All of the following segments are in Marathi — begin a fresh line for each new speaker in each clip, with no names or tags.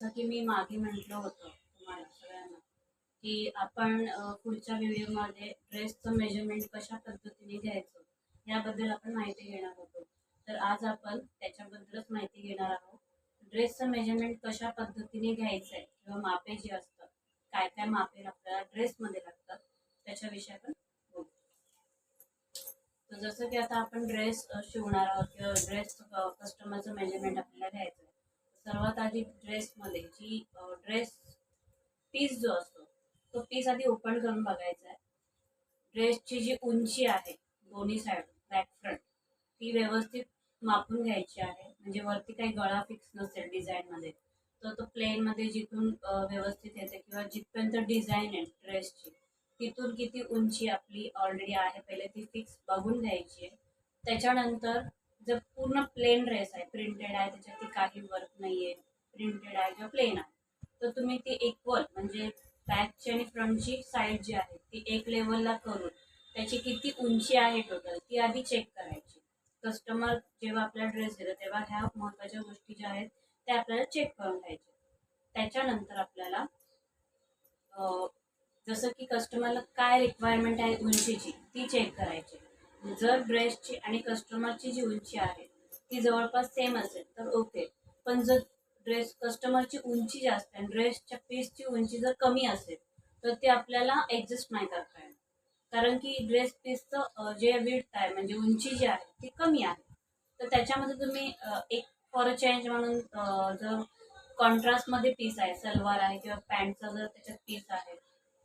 जसं की मी मागे म्हटलं होतं तुम्हाला सगळ्यांना की आपण पुढच्या व्हिडिओमध्ये ड्रेसचं मेजरमेंट कशा पद्धतीने घ्यायचं याबद्दल आपण माहिती घेणार होतो. तर आज आपण त्याच्याबद्दलच माहिती घेणार आहोत. ड्रेसचं मेजरमेंट कशा पद्धतीने घ्यायचं आहे किंवा मापे जी असतात काय काय मापे आपल्याला ड्रेसमध्ये लागतात त्याच्याविषयी आपण बोलू. तर जसं की आता आपण ड्रेस शिवणार आहोत किंवा ड्रेस कस्टमरचं मेजरमेंट आपल्याला सर्वात आधी ड्रेसमध्ये जी ड्रेस पीस जो असतो तो पीस आधी ओपन करून बघायचा आहे. ड्रेसची जी उंची आहे दोन्ही साईड बॅक फ्रंट ती व्यवस्थित मापून घ्यायची आहे. म्हणजे वरती काही गळा फिक्स नसेल डिझाईनमध्ये तर तो प्लेनमध्ये जिथून व्यवस्थित येते किंवा जिथपर्यंत डिझाईन आहे ड्रेसची तिथून किती उंची आपली ऑलरेडी आहे पहिले ती फिक्स बघून घ्यायची आहे. त्याच्यानंतर जर पूर्ण प्लेन ड्रेस आहे प्रिंटेड आहे त्याच्यावरती काही वर्क नाही आहे प्रिंटेड आहे किंवा प्लेन आहे तर तुम्ही ती इक्वल म्हणजे बॅकची आणि फ्रंटची साईड जी आहे ती एक लेवलला करून त्याची किती उंची आहे टोटल ती आधी चेक करायची. कस्टमर जेव्हा आपल्याला ड्रेस देतो तेव्हा ह्या महत्त्वाच्या गोष्टी ज्या आहेत त्या आपल्याला चेक करून घ्यायच्या. त्याच्यानंतर आपल्याला जसं की कस्टमरला काय रिक्वायरमेंट आहे उंचीची ती चेक करायची. जर ड्रेसची आणि कस्टमरची जी उंची आहे ती जवळपास सेम असेल तर ओके पण जर ड्रेस कस्टमरची उंची जास्त आहे ड्रेसच्या पीसची उंची जर कमी असेल तर ते आपल्याला ॲडजस्ट नाही करता येणार. कारण की ड्रेस पीसचं जे विड्थ आहे म्हणजे उंची जी आहे ती कमी आहे. तर त्याच्यामध्ये तुम्ही एक फॉर चेंज म्हणून जर कॉन्ट्रास्टमध्ये पीस आहे सलवार आहे किंवा पॅन्टचा जर त्याच्यात पीस आहे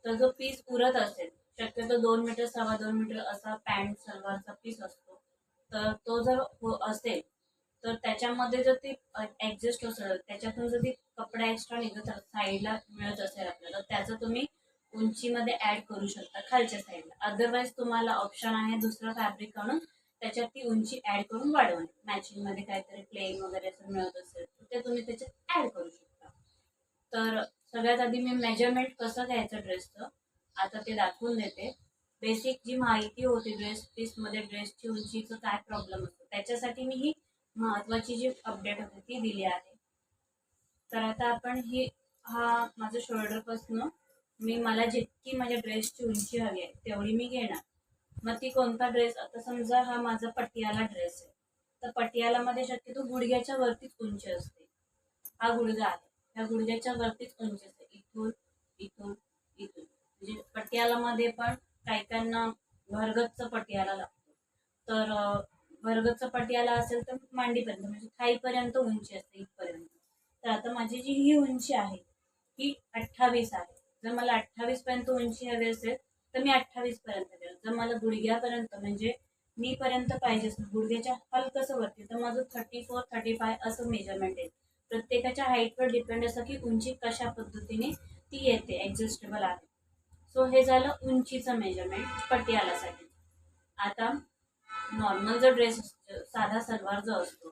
तर जो पीस उरत असेल शक्यतो दोन मीटर सव्वा दोन मीटर असा पॅन्ट सलवारचा पीस असतो. तर तो जर हो असेल तर त्याच्यामध्ये जर ती ऍडजस्ट असेल त्याच्यातून जर ती कपडा एक्स्ट्रा निघत साईडला मिळत असेल आपल्याला त्याचं तुम्ही उंचीमध्ये ऍड करू शकता खालच्या साईडला अदरवाईज तुम्हाला ऑप्शन आहे दुसरं फॅब्रिक आणून त्याच्यात ती उंची ऍड करून वाढवणे. मॅचिंगमध्ये काहीतरी प्लेन वगैरे असं मिळत असेल तर ते तुम्ही त्याच्यात ऍड करू शकता. तर सगळ्यात आधी मी मेजरमेंट कसं घ्यायचं ड्रेसचं आता ते दाखवून देते. बेसिक जी माहिती होती ड्रेस पीसमध्ये ड्रेसची उंचीचं काय प्रॉब्लेम असतो त्याच्यासाठी मी ही महत्त्वाची जी अपडेट होती ती दिली आहे. तर आता आपण ही हा माझं शोल्डरपासनं मी मला जितकी माझ्या ड्रेसची उंची हवी आहे तेवढी मी घेणार. मग ती कोणता ड्रेस आता समजा हा माझा पटियाला ड्रेस आहे. तर पटियालामध्ये शक्यतो गुडघ्याच्या वरतीच उंची असते. हा गुडघा आहे. ह्या गुडघ्याच्या वरतीच उंची असते. इथून पटियालामध्ये पण काही काहींना भरगतचं पटियाला लागतो. तर भरगतचं पटियाला असेल तर मांडीपर्यंत म्हणजे थाईपर्यंत उंची असते इथपर्यंत. तर आता माझी जी ही उंची आहे ही अठ्ठावीस आहे. जर मला अठ्ठावीस पर्यंत उंची हवी असेल तर मी अठ्ठावीस पर्यंत देईल. जर मला गुडघ्यापर्यंत म्हणजे मी पर्यंत पाहिजे असेल गुडघ्याच्या हलकसं वरती तर माझं थर्टी फोर थर्टी फाय असं मेजरमेंट आहे. प्रत्येकाच्या हाईटवर डिपेंड असं की उंची कशा पद्धतीने ती येते ॲडजस्टेबल आहे. सो हे झालं उंचीचं मेजरमेंट पटियालासाठी. आता नॉर्मल जो ड्रेस असतो साधा सलवार जो असतो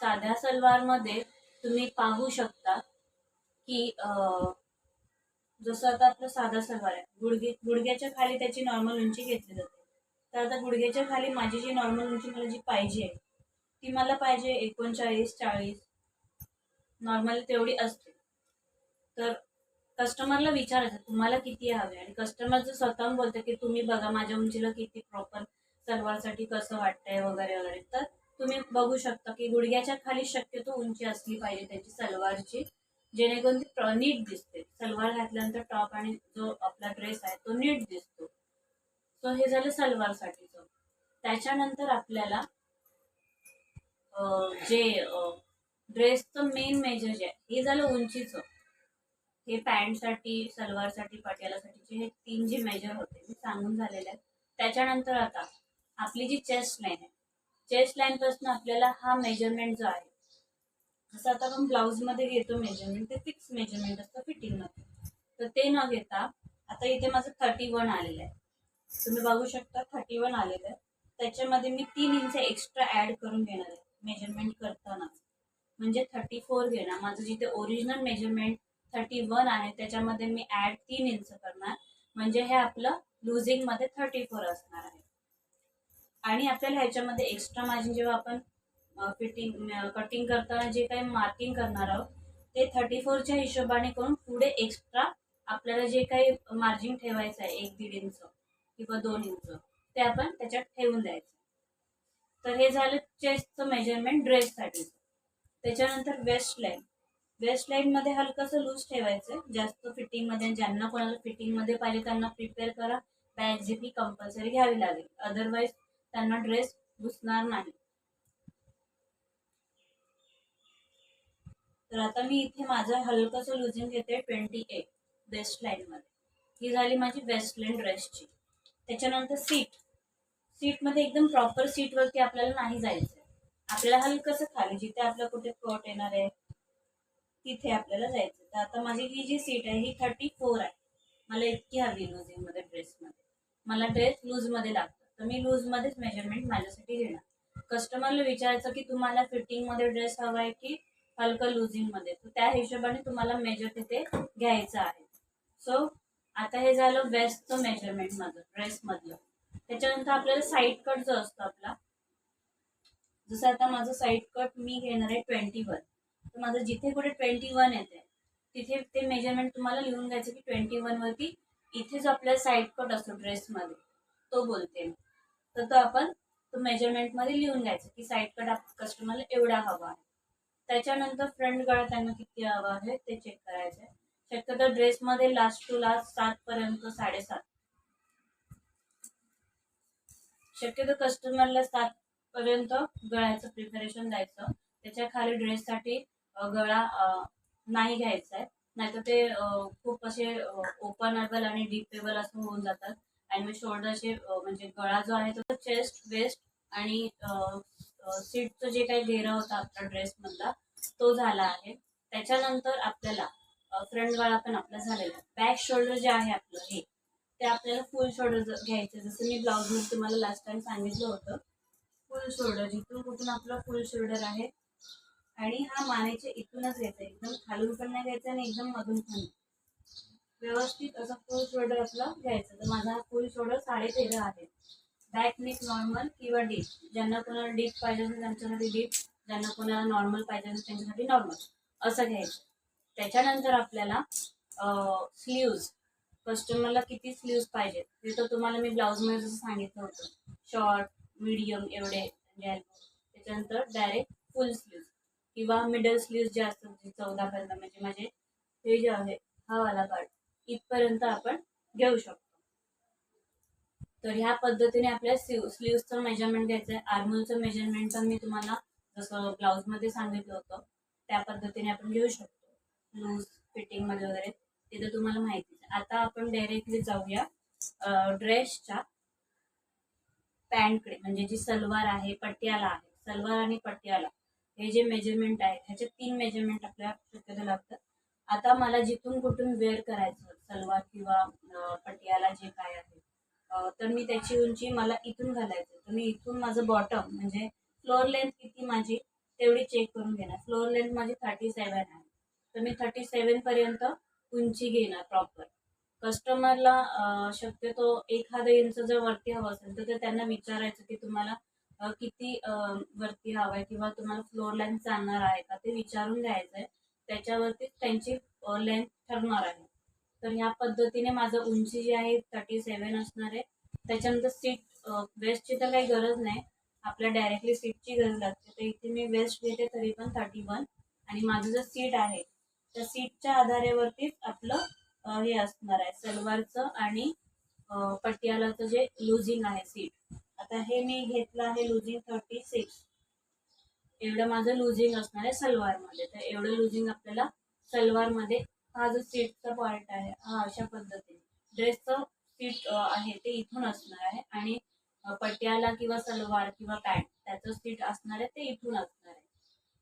साध्या सलवारमध्ये तुम्ही पाहू शकता की जसं आता आपलं साधा सलवार आहे. गुडघे गुडघ्याच्या खाली त्याची नॉर्मल उंची घेतली जाते. तर आता गुडघ्याच्या खाली माझी जी नॉर्मल उंची मला जी पाहिजे ती मला पाहिजे एकोणचाळीस चाळीस. नॉर्मल तेवढी असते. तर कस्टमरला विचारायचं तुम्हाला किती हवे? आणि कस्टमर जर स्वतःहून बोलतं की तुम्ही बघा माझ्या उंचीला किती प्रॉपर सलवारसाठी कसं वाटतंय वगैरे वगैरे तर तुम्ही बघू शकता की गुडघ्याच्या खाली शक्यतो उंची असली पाहिजे त्याची सलवारची जेणेकरून ती नीट दिसते. सलवार घातल्यानंतर टॉप आणि जो आपला ड्रेस आहे तो नीट दिसतो. सो हे झालं सलवारसाठीचं. त्याच्यानंतर आपल्याला जे ड्रेसचं मेन मेजर जे आहे हे झालं उंचीचं. हे पॅन्टसाठी सलवारसाठी पटियालासाठीचे हे तीन जे मेजर होते मी सांगून झालेले आहेत त्याच्यानंतर आता आपली जी चेस्ट लाईन आहे चेस्ट लाईनपासून आपल्याला हा मेजरमेंट जो आहे जसं आता आपण ब्लाऊजमध्ये घेतो मेजरमेंट ते फिक्स मेजरमेंट असतं फिटिंगमध्ये तर ते न घेता आता इथे माझं थर्टी वन आलेलं आहे. तुम्ही बघू शकता थर्टी वन आलेलं आहे. त्याच्यामध्ये मी तीन इंच एक्स्ट्रा ॲड करून घेणार आहे मेजरमेंट करताना. म्हणजे थर्टी फोर घेणार. माझं जिथे ओरिजिनल मेजरमेंट थर्टी वन आहे त्याच्यामध्ये मी ॲड तीन इंच करणार. म्हणजे हे आपलं लुझिंगमध्ये थर्टी फोर असणार आहे. आणि आपल्याला ह्याच्यामध्ये एक्स्ट्रा मार्जिन जेव्हा आपण फिटिंग कटिंग करताना जे काही मार्किंग करणार आहोत ते थर्टी फोरच्या हिशोबाने करून पुढे एक्स्ट्रा आपल्याला जे काही मार्जिन ठेवायचं आहे एक दीड इंच किंवा दोन इंच ते आपण त्याच्यात ठेवून द्यायचं. तर हे झालं चेस्टचं मेजरमेंट ड्रेससाठी त्याच्यानंतर वेस्ट लाईन वेस्ट लाईन मध्ये हलकंसं लूज ठेवायचं. जास्त फिटिंगमध्ये ज्यांना कोणाला फिटिंगमध्ये पाहिजे त्यांना प्रिपेअर करा. बॅग जी ही कंपल्सरी घ्यावी लागेल. अदरवाईज त्यांना ड्रेस घुसणार नाही. तर आता मी इथे माझं हलकंसं लुजिंग घेते ट्वेंटी एट वेस्ट लाईन मध्ये. ही झाली माझी वेस्टलाईन ड्रेसची त्याच्यानंतर सीट सीटमध्ये एकदम प्रॉपर सीट वरती आपल्याला नाही जायचं आपल्याला हलकंसं खाली जिथे आपलं कुठे कट येणार आहे तिथे आपल्याला जायचं. तर आता माझी ही जी सीट आहे ही थर्टी फोर आहे. मला इतकी हवी लुझिंगमध्ये ड्रेसमध्ये मला ड्रेस लूजमध्ये लागतं. तर मी लूज मध्येच मेजरमेंट माझ्यासाठी घेणार. कस्टमरला विचारायचं की तुम्हाला फिटिंगमध्ये ड्रेस हवा आहे की हलकं लुझिंगमध्ये? तर त्या हिशोबाने तुम्हाला मेजर तिथे घ्यायचं आहे. सो आता हे झालं वेस्टचं मेजरमेंट माझं ड्रेस मधलं. त्याच्यानंतर आपल्याला साईड कट जो असतो आपला जसं आता माझं साईड कट मी घेणार आहे ट्वेंटी वन तर माझं जिथे कुठे ट्वेंटी वन येते तिथे ते मेजरमेंट तुम्हाला लिहून घ्यायचं की ट्वेंटी वन वरती इथे जो आपला साईड कट असतो ड्रेसमध्ये तो बोलते. तर तो आपण तो मेजरमेंटमध्ये लिहून घ्यायचं की साईड कट कस्टमरला एवढा हवा आहे. त्याच्यानंतर फ्रंट गळा त्यांना किती हवा आहे ते चेक करायचं आहे शक्यतो ड्रेसमध्ये लास्ट टू लास्ट सात पर्यंत साडेसात. शक्यतो कस्टमरला सात पर्यंत गळ्याचं प्रिपरेशन द्यायचं. त्याच्याखाली ड्रेससाठी गळा नाही घ्यायचा आहे. नाहीतर ते खूप असे ओपनेबल आणि डिपेबल असं होऊन जातात. आणि मग शोल्डरचे म्हणजे गळा जो आहे तो चेस्ट वेस्ट आणि सीटचं जे काही घेरा होता आपला ड्रेसमधला तो झाला आहे. त्याच्यानंतर आपल्याला फ्रंट गळा पण आपला झालेला आहे. बॅक शोल्डर जे आहे आपलं हे ते आपल्याला फुल शोल्डर घ्यायचं जसं मी ब्लाऊज तुम्हाला लास्ट टाइम सांगितलं होतं फुल शोल्डर जिथून कुठून आपलं फुल शोल्डर आहे आणि हा मानेच्या इथूनच घ्यायचा एकदम खालून पण नाही घ्यायचा आणि एकदम मधून पण व्यवस्थित असं फुल शोल्डर आपलं घ्यायचं. तर माझा हा फुल शोल्डर साडे तेरा आहे. बॅक नेक नॉर्मल किंवा डीप ज्यांना कोणाला डीप पाहिजे असेल त्यांच्यासाठी डीप ज्यांना कोणाला नॉर्मल पाहिजे असेल त्यांच्यासाठी नॉर्मल असं घ्यायचं. त्याच्यानंतर आपल्याला स्लीव्ज कस्टमरला किती स्लीव्ज पाहिजेत? ते तर तुम्हाला मी ब्लाऊजमध्ये जसं सांगितलं होतं. शॉर्ट मीडियम एवढे म्हणजे त्याच्यानंतर डायरेक्ट फुल स्लीव्ज किंवा मिडल स्लीव जे असतात चौदापर्यंत म्हणजे माझे हे जे आहे हा वाला पार्ट इथपर्यंत आपण घेऊ शकतो. तर ह्या पद्धतीने आपल्या स्लीव स्लीव्सचं मेजरमेंट घ्यायचं आहे आर्मलचं मेजरमेंट पण मी तुम्हाला जसं ब्लाऊजमध्ये सांगितलं होतं त्या पद्धतीने आपण घेऊ शकतो. लूज फिटिंगमध्ये वगैरे ते तर तुम्हाला माहितीच आता आपण डायरेक्टली जाऊया ड्रेसच्या पॅन्टकडे म्हणजे जी सलवार आहे पट्याला आहे. सलवार आणि पट्याला हे जे मेजरमेंट आहे ह्याचे तीन मेजरमेंट आपल्या शक्यतो लागतात. आता मला जिथून कुठून वेअर करायचं सलवार किंवा पटियाला जे काय आहे तर मी त्याची उंची मला इथून घालायचं. तर मी इथून माझं बॉटम म्हणजे फ्लोअर लेंथ किती माझी तेवढी चेक करून घेणार. फ्लोअर लेंथ माझी थर्टी सेवन आहे. तर मी थर्टी सेवन पर्यंत उंची घेणार प्रॉपर कस्टमरला शक्यतो एखादं इंच जर वरती हवं असेल तर त्यांना विचारायचं की तुम्हाला किती वरती हवं आहे किंवा तुम्हाला फ्लोअर लेंथ चालणार आहे का ते विचारून घ्यायचं आहे त्यांची लेंथ ठरणार आहे. तर ह्या पद्धतीने माझं उंची जी आहे थर्टी सेवन असणार आहे. त्याच्यानंतर सीट वेस्टची तर काही गरज नाही. आपल्या डायरेक्टली सीटची गरज लागते. तर इथे मी वेस्ट घेते तरी पण थर्टी वन आणि माझं जे सीट आहे त्या सीटच्या आधारेवरतीच आपलं हे असणार आहे. सलवारचं आणि पटियालाचं जे लुझिंग आहे सीट आता हे मी घेतलं आहे लुझिंग थर्टी सिक्स एवढं माझं लुझिंग असणार आहे सलवारमध्ये. तर एवढं लुझिंग आपल्याला सलवारमध्ये हा जो सीटचा पार्ट आहे हा अशा पद्धतीने. ड्रेसचं सीट आहे ते इथून असणार आहे आणि पटियाला किंवा सलवार किंवा पॅन्ट त्याचं सीट असणार आहे ते इथून असणार आहे.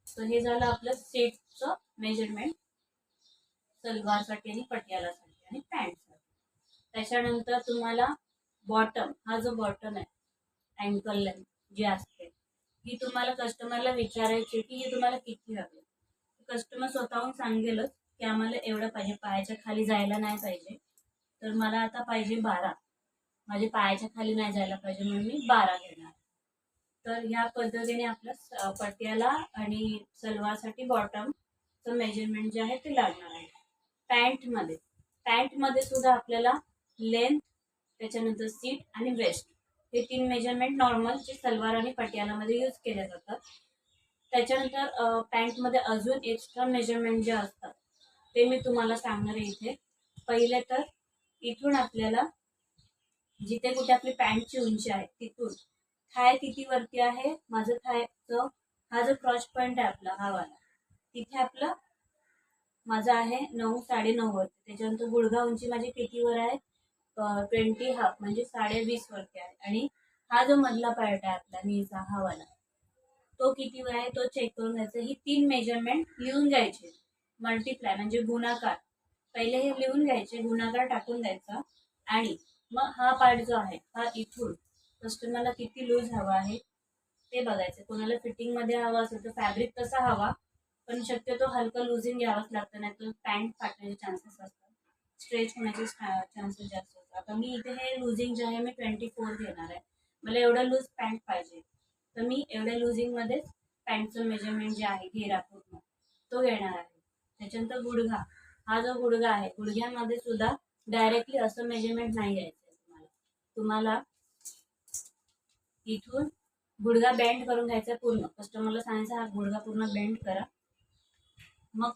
तर हे झालं आपलं सीटचं मेजरमेंट सलवारसाठी आणि पटियालासाठी आणि पॅन्टसाठी त्याच्यानंतर तुम्हाला बॉटम हा जो बॉटम आहे अँकल लेंथ जी असते ही तुम्हाला कस्टमरला विचारायची की ही तुम्हाला किती हवी. कस्टमर स्वतःहून सांगेलच की आम्हाला एवढं पाहिजे पायाच्या खाली जायला नाही पाहिजे. तर मला आता पाहिजे बारा. माझे पायाच्या खाली नाही जायला पाहिजे म्हणून मी बारा घेणार. तर ह्या पद्धतीने आपलं पट्याला पटियाला आणि सलवारसाठी बॉटमचं मेजरमेंट जे आहे ते लागणार आहे. पॅन्टमध्ये पॅन्टमध्ये सुद्धा आपल्याला लेंथ त्याच्यानंतर सीट आणि वेस्ट हे तीन मेजरमेंट नॉर्मल जे सलवार आणि पटियालामध्ये यूज केले जातात. त्याच्यानंतर पॅन्टमध्ये अजून एक्स्ट्रा मेजरमेंट जे असतात ते मी तुम्हाला सांगणार आहे इथे. पहिले तर इथून आपल्याला जिथे कुठे आपली पॅन्टची उंची आहे तिथून. थाय किती वरती आहे? माझं थायचं हा जो क्रॉच पॉईंट आहे आपला हा वाला. तिथे आपलं माझं आहे नऊ साडेनऊ वरती. त्याच्यानंतर गुडघा उंची माझी कितीवर आहे? ट्वेंटी हाफ म्हणजे साडेवीस वरती आहे. आणि हा जो मधला पार्ट आहे आपला नीचा हा वाला तो कितीवर आहे? तो चेक करून घ्यायचा. ही तीन मेजरमेंट लिहून घ्यायचे. मल्टिप्लाय म्हणजे गुणाकार. पहिले हे लिहून घ्यायचे गुणाकार टाकून द्यायचा. आणि मग हा पार्ट जो आहे हा इथून कस्टमरला किती लूज हवा आहे ते बघायचं. कोणाला फिटिंगमध्ये हवा असेल तर फॅब्रिक तसा हवा पण शक्यतो हलकं लुझिंग घ्यावंच लागतं नाही तर पॅन्ट फाटण्याचे चान्सेस असतात. स्ट्रेच होण्याचे चान्सेस जास्त आता मी इथे हे लुझिंग जे आहे मी ट्वेंटी फोर घेणार आहे. मला एवढं लूज पॅन्ट पाहिजे. तर मी एवढ्या लुझिंगमध्येच पॅन्टचं मेजरमेंट जे आहे घेरा पूर्ण तो घेणार आहे. त्याच्यानंतर गुडघा. हा जो गुडघा आहे गुडघ्यामध्ये सुद्धा डायरेक्टली असं मेजरमेंट नाही घ्यायचं आहे तुम्हाला. तुम्हाला इथून गुडघा बेंड करून घ्यायचा पूर्ण. कस्टमरला सांगायचं हा गुडघा पूर्ण बेंड करा. मग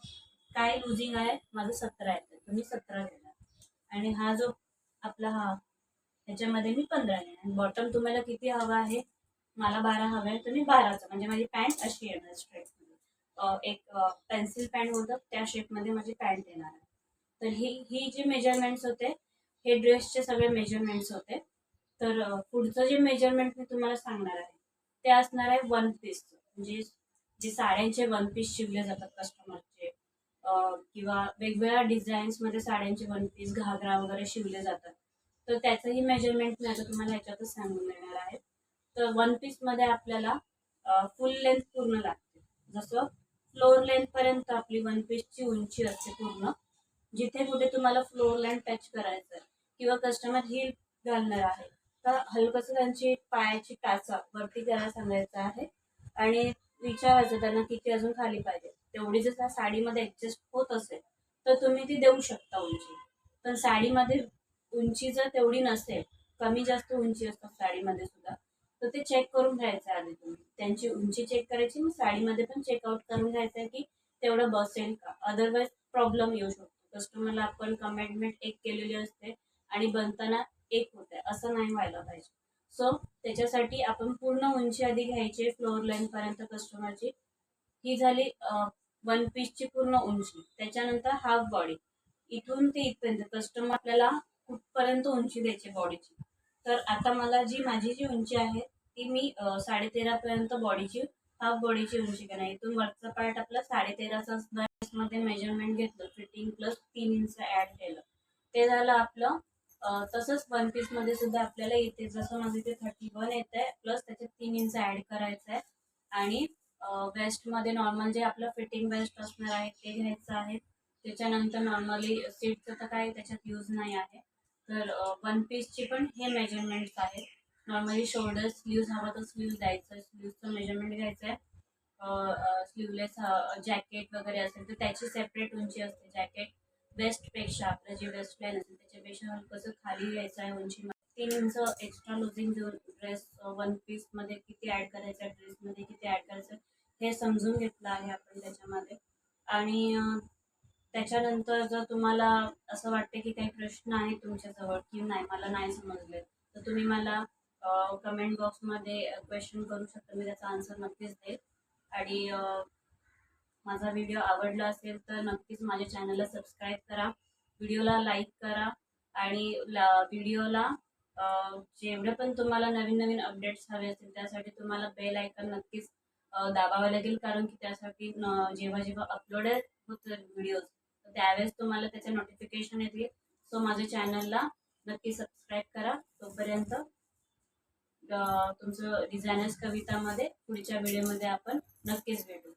काय लुझिंग आहे? माझं सतरा आहे तुम्ही सतरा घेणार. आणि हा जो आपला हा ह्याच्यामध्ये मी पंधरा घेणार आणि बॉटम तुम्हाला किती हवा आहे? मला बारा हवा आहे तुम्ही बाराचं म्हणजे माझी पॅन्ट अशी येणार स्ट्रेटमध्ये एक पेन्सिल पॅन्ट होतं त्या शेपमध्ये माझी पॅन्ट येणार आहे. तर ही ही जी मेजरमेंट्स होते हे ड्रेसचे सगळे मेजरमेंट्स होते. तर पुढचं जे मेजरमेंट मी तुम्हाला सांगणार आहे ते असणार आहे वन पीसचं म्हणजे जे साड्यांचे वन पीस शिवले जातात कस्टमर किंवा वेगवेगळ्या डिझाईन्समध्ये साड्यांचे वन पीस घागरा वगैरे शिवले जातात. तर त्याचंही मेजरमेंट मी आता तुम्हाला ह्याच्यातच सांगून देणार आहे. तर वन पीसमध्ये आपल्याला फुल लेंथ पूर्ण लागते. जसं फ्लोअर लेंथपर्यंत आपली वन पीसची उंची असते पूर्ण. जिथे कुठे तुम्हाला फ्लोअर लेंथ टच करायचं आहे किंवा कस्टमर हिल घालणार आहे तर हलकंसं त्यांची पायाची टाचा वरती करायला सांगायचं आहे. आणि विचारायचं त्यांना किती अजून खाली पाहिजे. तेवढी जर त्या साडीमध्ये ॲडजस्ट होत असेल तर तुम्ही ती देऊ शकता उंची. पण साडीमध्ये उंची जर तेवढी नसेल कमी जास्त उंची असतात साडीमध्ये सुद्धा तर ते चेक करून घ्यायचं आधी तुम्ही. त्यांची उंची चेक करायची मग साडीमध्ये पण चेकआउट करून घ्यायचं आहे की तेवढं बसेल का. अदरवाईज प्रॉब्लेम येऊ शकतो. कस्टमरला आपण कमेंटमेंट एक केलेली असते आणि बनताना एक होत. आहे असं नाही व्हायला पाहिजे. सो त्याच्यासाठी आपण पूर्ण उंची आधी घ्यायची फ्लोअर लाईनपर्यंत कस्टमरची ही झाली वन पीसची पूर्ण उंची. त्याच्यानंतर हाफ बॉडी इथून ते इथपर्यंत कस्टमर आपल्याला कुठपर्यंत उंची द्यायची बॉडीची तर आता मला जी माझी जी उंची आहे ती मी साडेतेरापर्यंत बॉडीची हाफ बॉडीची उंची घेणार. इथून वरचा पार्ट आपला साडेतेराचा मध्ये मेजरमेंट घेतलं. फिटिंग प्लस तीन इंच ॲड केलं. ते झालं आपलं तसंच वन पीसमध्ये सुद्धा आपल्याला इथे जसं माझं इथे थर्टी वन येत आहे प्लस त्याच्यात तीन इंच ॲड करायचं आहे आणि वेस्टमध्ये नॉर्मल जे आपलं फिटिंग वेस्ट असणार आहे ते घ्यायचं आहे. त्याच्यानंतर नॉर्मली सीटचं तर काय त्याच्यात यूज नाही आहे. तर वन पीसची पण हे मेजरमेंट्स आहेत. नॉर्मली शोल्डर स्लीव्ज हवा तर स्लीव्ज द्यायचं. स्लीव्जचं मेजरमेंट घ्यायचं आहे. स्लीवलेस जॅकेट वगैरे असेल तर त्याची सेपरेट उंची असते जॅकेट वेस्टपेक्षा आपलं जे वेस्ट लाईन असेल त्याच्यापेक्षा हलकंसं खाली घ्यायचं आहे उंची तीन इंच एक्स्ट्रा लुझिंग देऊन ड्रेस वन पीसमध्ये किती ॲड करायचं आहे ड्रेसमध्ये किती ॲड करायचं हे समजून घेतलं आहे आपण त्याच्यामध्ये. आणि त्याच्यानंतर जर तुम्हाला असं वाटते की काही प्रश्न आहे तुमच्याजवळ की नाही मला नाही समजले तर तुम्ही मला कमेंट बॉक्समध्ये क्वेश्चन करू शकता. मी त्याचा आन्सर नक्कीच देईल. आणि माझा व्हिडिओ आवडला असेल तर नक्कीच माझ्या चॅनलला सबस्क्राईब करा. व्हिडिओला लाईक करा. आणि ला व्हिडिओला जेवढे पण तुम्हाला नवीन नवीन अपडेट्स हवे असतील त्यासाठी तुम्हाला बेल आयकन नक्कीच दाबावं लागेल कारण की त्यासाठी जेव्हा जेव्हा अपलोड होतं व्हिडिओज त्यावेळेस तुम्हाला त्याचे नोटिफिकेशन येतील. सो माझ्या चॅनलला नक्की सबस्क्राईब करा. तोपर्यंत तुमचं डिझायनर्स कवितामध्ये पुढच्या व्हिडिओमध्ये आपण नक्कीच भेटू.